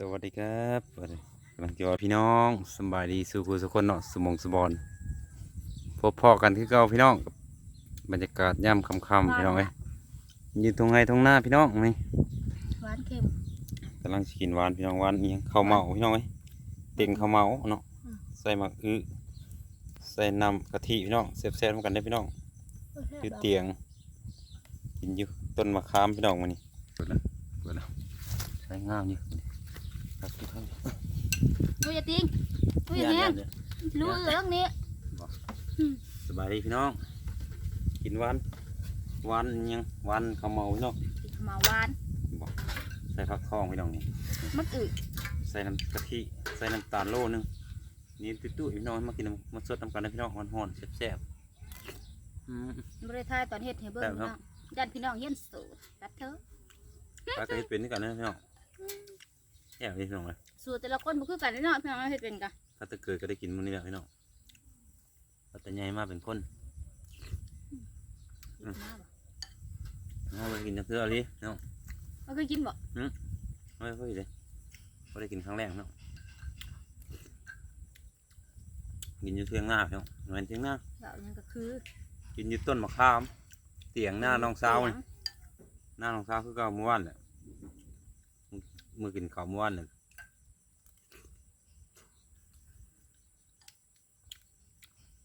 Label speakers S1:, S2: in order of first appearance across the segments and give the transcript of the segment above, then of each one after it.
S1: สวัสดีครับสวัสดีกำลังจะว่าพี่น้องสำบายดีสู่ผู้สุกคนเนาะสมองสบอนพบพ่อกันคือเก่าพี่น้องกับบรรยากาศย่ำค่ำๆพี่น้องเอ้ยยืนตรงไห้ตรงหน้าพี่น้องนี่
S2: หวานเค็ม
S1: กำลังสิกินหวานพี่น้องหวานอีหยังข้าวเมาพี่น้องเอ้ยเต็งข้าวเมาเนาะ
S2: อืม
S1: ใส่หมักอึใส่น้ำกะทิพี่น้องแซ่บๆเหมือนกันได้อพี่น้องอยู่เตียงกินอยู่ต้นมะขามพี่น้องมานี่เปิดแล้วเปิดแล้วใช้งามอยู่ ครับทุกท่าน
S2: ดูอย่าติงดูอย่าแห้งรู้เรื่องนี้
S1: สบายดีพี่น้อง กินหวานหวานอิหยังหวานข้าวเมาพี่น้อง
S2: มาหวาน
S1: ใส่ผักทองพี่น้องนี่
S2: มันอึ
S1: ใส่น้ำกะทิใส่น้ำตาลโลนึงนี่ตุ้ยๆพี่น้องมากินน้ำมาสดน้ำกันนะพี่น้องหอนๆแซ่บๆอืม
S2: บริทายตอนเฮ็ดให้เบิ่ง
S1: แบบเนาะ
S2: เนาะยันพี่น้องเฮียนสูตรตัดเถอะ
S1: ปลากระเฮ็ดเป็นด้วยกันนะพี่น้อง แซ่บเลยพี่น้องเลย
S2: สูตรแต่ละคนบ่คือกันเนาะพี่น้องเฮ็ดเป็นกัน
S1: ถ้าแตะเกิดก็ได้กินมื้อนี้แหละพี่น้องถ้าแต่ใหญ่มาเป็นคนเอาไปกินจักเทื่อ ali เนาะ
S2: มันเคยกินบ่
S1: ไม่ค่อยเลยก็ได้กินครั้งแรกเนาะกินอยู่เทียงหน้าพี่น้องเหมือนเทียงหน้า
S2: เดี๋ยวนี้ก็คือ
S1: กินอยู่ต้นมะขาม เตียงหน้าน้องสาวนี่หน้าน้องสาวคือเก่าเมื่อวานแหละ มือกินข้าวเมื่อวานเลย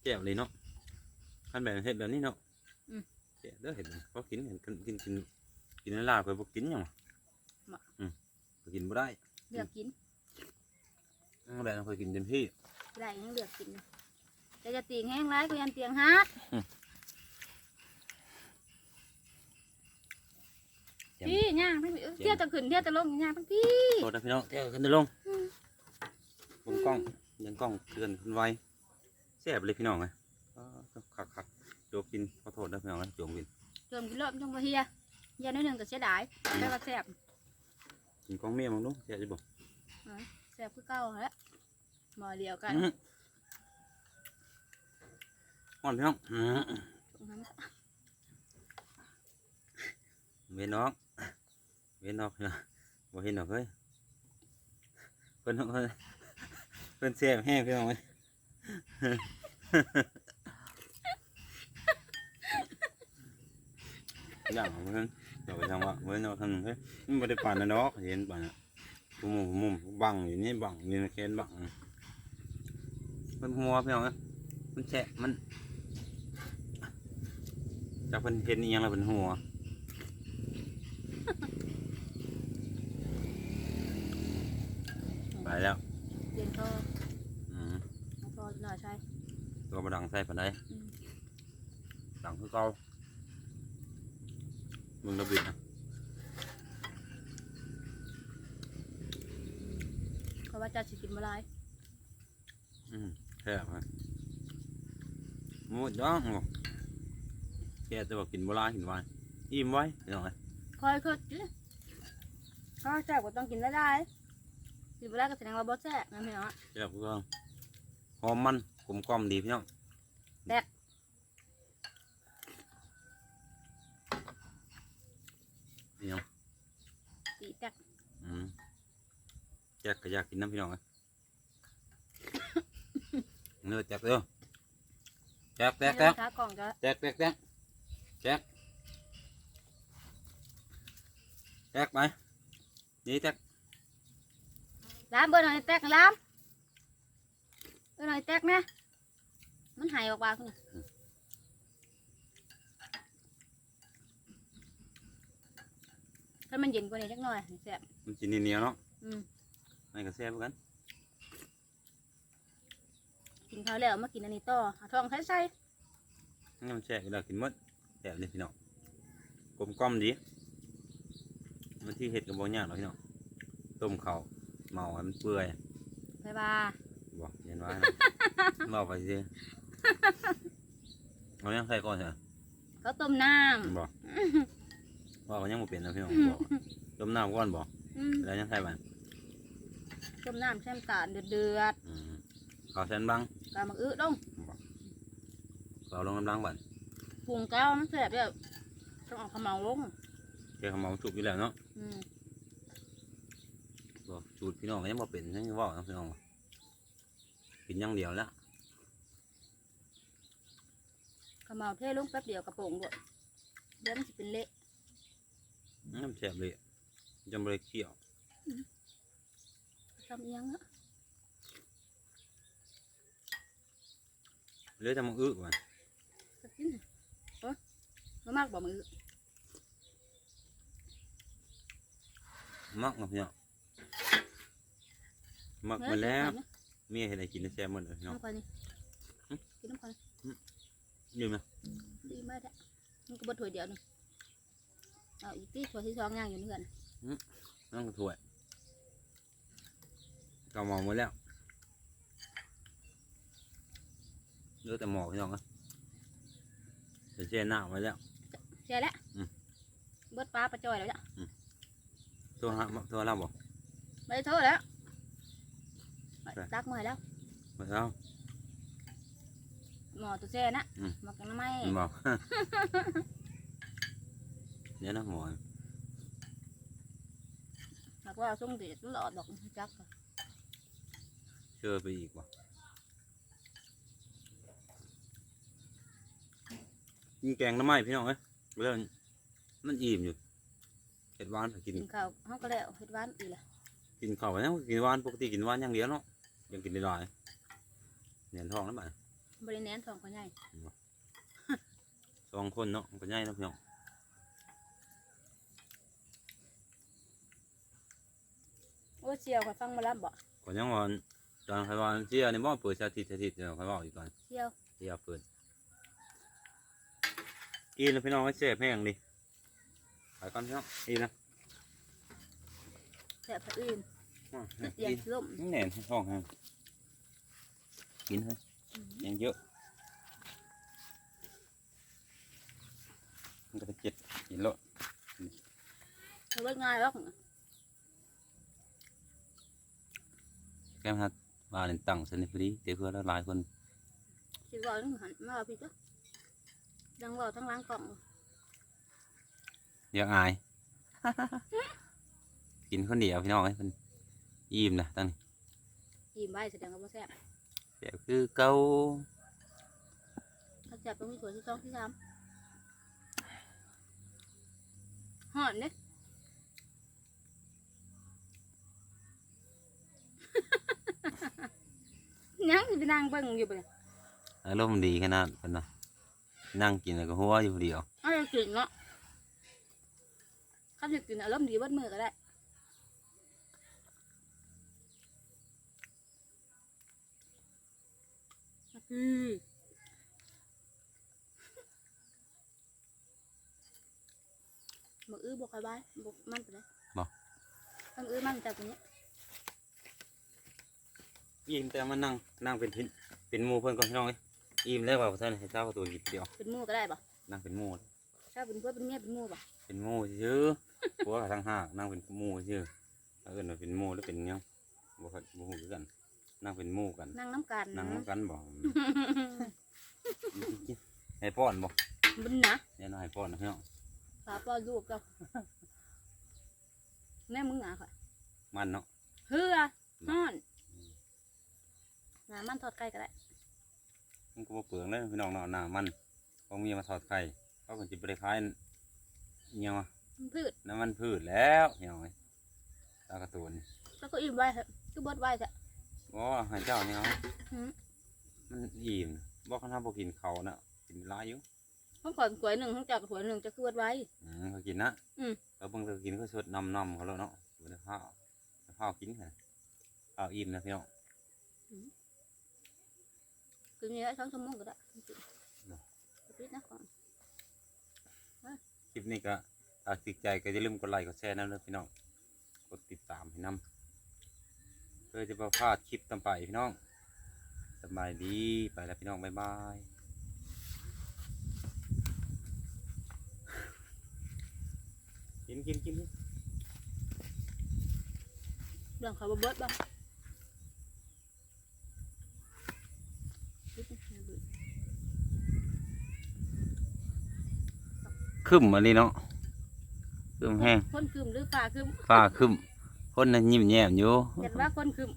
S1: แจ่วเลยเนาะขั้นแบบเห็ดแบบนี้เนาะแจ่วเด้อเห็ดเพราะกินเห็นกินกินกินกินในลาบเคยบอกกินยังวะอืมข้อยกินบ่ได้
S2: เลือกกิน
S1: แบบนั้นเคยกินเต็มที่
S2: ได้ยังเลือกกินอยู่แต่จะติงแห้งร้ายก็ยันเตียงฮัก
S1: แจ่ม
S2: พี่ย่างพี่เอ้ยเที่ยวตะขึ้นเที่ยวตะลงย่างทั้งพี่
S1: โทษนะพี่น้องเที่ยวขึ้นเดินลงบนกล้องยังกล้องเตือนขึ้นไวแซ่บเลยพี่น้องไงคักคักๆโจกกินขอโทษนะพี่น้องนะโจกกิน
S2: เติมกินรอบจังบ่เฮียเฮียน้อยหนึงก็เสียดายแต่ว่าแซ่บ
S1: กินกล้องเมียมั้งลูกแซ่บจะบอก
S2: แซ่บคือเก่าแหล้วหมอเดียวกัน
S1: อื้ออ่อนพี่น้องอื้อ
S2: ตรงนั้น
S1: เว้นน้องเว้นน้องพี่น้องบ่เห็นดอกเฮ้ยเพิ่นเพิ่นเพิ่นแซ่บแห้งพี่น้องเอ้ยอย่างเพิ่นเดี๋ยวไปทำว่าเว้นเอาทำเฮ้ยมันบ่ได้ปานนะดอกเห็นปานน่ะมุมมุมบังอยู่นี่บังอยู่ในแขนบังมันหัวพี่น้องเอ้ยมันแฉะมันจากเพิ่นเห็นอีหยังแล้วเพิ่นหัว ไป แล้ว
S2: เรียนก็
S1: อืม
S2: น้องพอหน่อยใช่
S1: ตัวมาดังใส่ปานใด
S2: อืม
S1: ดังคือเก่ามึงระบิดนะ
S2: เพราะว่าจะสิกินมาลาย
S1: อืมแค่ไหมมูดย้องบ่แค่จะบอกกินโบราณกินไว้อิ่มไว้เดี๋ยวไง
S2: คอยคือจิถ้าแซ่บก็ต้องกินได้ได้ กินมาลายก็แสดงว่าบ่แซ่บนั่นเองอะ
S1: แค่เพื่อนหอมมันกลมกล่อมดีพี่น้อง
S2: แดก
S1: พี่น้อง
S2: สีแตก
S1: อืมแจกก็อยากกินน้ำพี่น้องไงเนื้อแจกเด้อแจกแจกแจก
S2: ขากล่องก็
S1: แจกแจกแจกแจกแจกไปนี่แจก
S2: ล้ามเบอร์หน่อยแตกล้ามเบอร์หน่อยแตกนะมันหายออกมาคุณถ้ามันเย็นกว่านี้จักหน่อยแซ่บ
S1: มันกินเหนียวๆเนาะ
S2: อืม
S1: ไม่ก็แซ่บเหมือนกัน
S2: กินข้าวแล้วมากินอันนี้ต่อหาทองใส่ใส่
S1: นี่มันแซ่บอยู่แล้วกินหมดแซ่บเลยพี่น้องกลมกล่อมดีมันที่เห็ดกับบางอย่างเนาะพี่น้องต้มข้าว เมาให้มันเปื่อย
S2: ไปบ้า
S1: บอกเย็นไว้นะเมาไปสิเอายังใส่ก่อนใช่ไหม
S2: ก็ต้มน้
S1: บอกว่ามันยังไม่เปลี่ยนนะพี่น้องบอกต้มน้ำก่อนบอกำ
S2: อืม
S1: แล้วยังใส่ไป
S2: ต้มน้ำแช่มตาลเดือดเดือด
S1: อืมข้าวแซนบัง
S2: ๆกามักอื้อลง
S1: ข้าวลงน้ำล้างบัน
S2: ปรุงแก้วมันแซ่บเด้อต้องเอาขาวเหมาลง
S1: เกี่ยวกับเมาจุกอยู่แล้วเนาะ
S2: อืม
S1: บบอก สูตรพี่น้องก็ยังบ่เป็นยังเว่าน้พี่น้องว่ากินอย่างเดียวแล้ว
S2: ขมเมาเทลงแป๊บเดียวกระโปรงด้วยเดี๋ยวมันจะเป็นเละ
S1: น้ำแฉบเลยจำบริเกี่ยว
S2: ทำเอียงอะ
S1: เหลยจะมาอึก่อน
S2: ก็กินน่ะเออมามากบ่มือ
S1: มักเนาะพี่น้อง มักมาแล้วเมียเห็นอะไรกินได้แซ่บหมดเลยพี่น้อง
S2: น้ำควายนี่กินน้ำควาย
S1: ยืมไหม
S2: ดีมากแท้มันก็บดถ้วยเดียวหนึงเอาอีกที่ถ้วยที่สองย่างอยู่เนื่อน
S1: นั่งกระถ้วยก็มองหมดแล้วเหลือแต่หมอกพี่น้องอะจะแช่หน้าไว้แล้ว
S2: ใช่แล้ว
S1: อืม
S2: เบิดปลาปลาจอยแล้วจ้ะ
S1: ตัวฮะตัวเราบอก
S2: ไม่ได้โทษแล้ว
S1: ไป
S2: ตักมาให้แล้ว
S1: มาเช้า
S2: หมอตัวแซ่นะ
S1: อืม
S2: หมักน้ำไม้
S1: มันบอกเดี๋ยวนะหมอ
S2: หมักว่าส่งเด็ดหลอดดอกจักค่ะ
S1: เชื่อไปอีกว่ะยิงแกงน้ำไหม้พี่น้องเอ้ยเรื่องมันอิ่มอยู่เห็ดหวานถ้ากิน
S2: กินข้าวเขาก็แล้วเฮ็ดหวานอีกละ
S1: กินข้าวไปแล้วกินหวานปกติกินหวานอย่างเดียวเนาะ ยังกินได้หลายเหนียนท้องแล้วบ่
S2: บริเนนทองก็ใหญ่
S1: สองคนเนาะมันก็ใหญ่เนาะพี่น้อง
S2: โอ้เชียวก็ฟังมาแล้วบ่
S1: ก่อนยังว่าตอนใครว่าเชี่ยนี่บ่เปิดชาติชาติเดี๋ยวใครว่าอยู่ตอน
S2: เชียว
S1: เชี่ยเปิดกินแล้วพี่น้องให้เสพแห้งดิไปก่อนพี่น้องอีนะ
S2: แซ่บพะอื่น
S1: อะ
S2: เตียง
S1: กิน
S2: ล่ม
S1: แหน่นให้ท้องแห้งกินเฮ้ยยังเยอะมันก็จะเจ็ดกินแล้ว
S2: เอาไว้ง่ายหรอก
S1: แก้มฮัดว่าเล่นตั้งสนิทพอดีเดี๋ยวเพื่อนหลายคน
S2: สิบอกนึงหันมาเอาพี่จ้ะดังเว่าทั้งล้างกล่อง
S1: อยากอาย กินคนเดียวพี่น้องไอ้คน อิ่มนะตั้งนี้
S2: ยิ้มไว้แสดงว่าบ่แซ่บ
S1: แต่คือเก่า
S2: ถ้าแซ่บต้องมีถั่วที่สองที่สามหอนเนี่ยยังสิไปนั่งเบิ่งอยู่บ่เนี่ย
S1: อารมณ์ดีขนาดคนนะนั่งกินแล้วก็หัวอยู่ผู้เดียว
S2: เอาจะกินเนาะข้าจะกินอารมณ์ดีเบัดมือก็ได้ อืมมืออื้อบอกใครบ้ายบอกมันไปเลยมันอื้อมันจากตรงนี้
S1: อิ่มแต่มานั่งนั่งเป็นพินเป็นหมูเพื่อนก่อนพี่น้องเอ้ยอิ่มแล้วว่าท่านให้เจ้าตัวหยิบเดียว
S2: เป็นหมูก็ได้ปะ
S1: นั่งเป็นหมู
S2: ถ้าเป็นเพื่อนเป็นเมียเป็นหมูปะ
S1: เป็นหมูชื่อผัวกับทั้งห้านั่งเป็นหมูชื่อถ้าเกิดว่าเป็นหมูหรือเป็นหยังบ่ค่อยบ่ฮู้คือกัน นั่งเป็นหมูกัน
S2: นั่งน้ำกัน
S1: นั่งนำกันบ่ ให้ป้อนบ่
S2: บุญนะ
S1: เนี่ยน้อยให้ป้อนนะพี่น้อง
S2: ฝาป้อนลูกเจ้าแม่มึงหนาค่ะ
S1: มันเนาะ
S2: เฮือฮอนหนามันทอดไก่ก็ได้
S1: มันก็บ่เปลืองเลยพี่น้องเนาะหน้ามันของเมียมาทอดไข่เขาก็สิบ่ได้ขายอิหยังวะ
S2: มันพืช
S1: น้ำมันพืชแล้วพี่น้องเอ้ยตาการะตูน
S2: แล้วก็อิ่มไว้เถอะก็เบดไว้เถอะ
S1: บ่ให้เจ้านี่เอา
S2: หืม
S1: มันอิ่มบ่คันทำบ่กินเขาวนะกินหลายอยู่
S2: ห้องขอนขวยหนึ่งห้องจักรขวยหนึ่งจะคือเบดไว้
S1: อืมเขากินนะ
S2: อืม
S1: แล้วเบิ่งเขากินเขาสดนำนำเขาแล้วเนาะบ่ได้ข้าวข้าวกินค่ะข้าวอิ่มนะพี่น้อง
S2: คือมีได้สองชั่วโมงก็ได้จริง
S1: เนาะ
S2: ๆปิดนะก่อน
S1: คลิปนี้ก็ถ้าติดใจก็อย่าลืมกดไลค์กดแชร์นะเด้อพี่น้องกดติดตามให้นํเพื่ อจะบ่พลาดคลิปต่อไปพี่น้องสบายดีไปแล้วพี่น้องบ๊ายบายกินกินกิน
S2: เรื่องเขาบ่เบิดบ้างปิดนะอย่าเบิด
S1: คึมอันนี้เนาะคึมแห้ง
S2: คนคืมหรือฟ้าคืม
S1: ฟ้าคึม คนน่ะยิ้มแย้มอยู่
S2: เห็นว่าคนคือ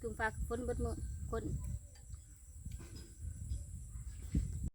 S2: คือฟ้าฝนเบดมือคน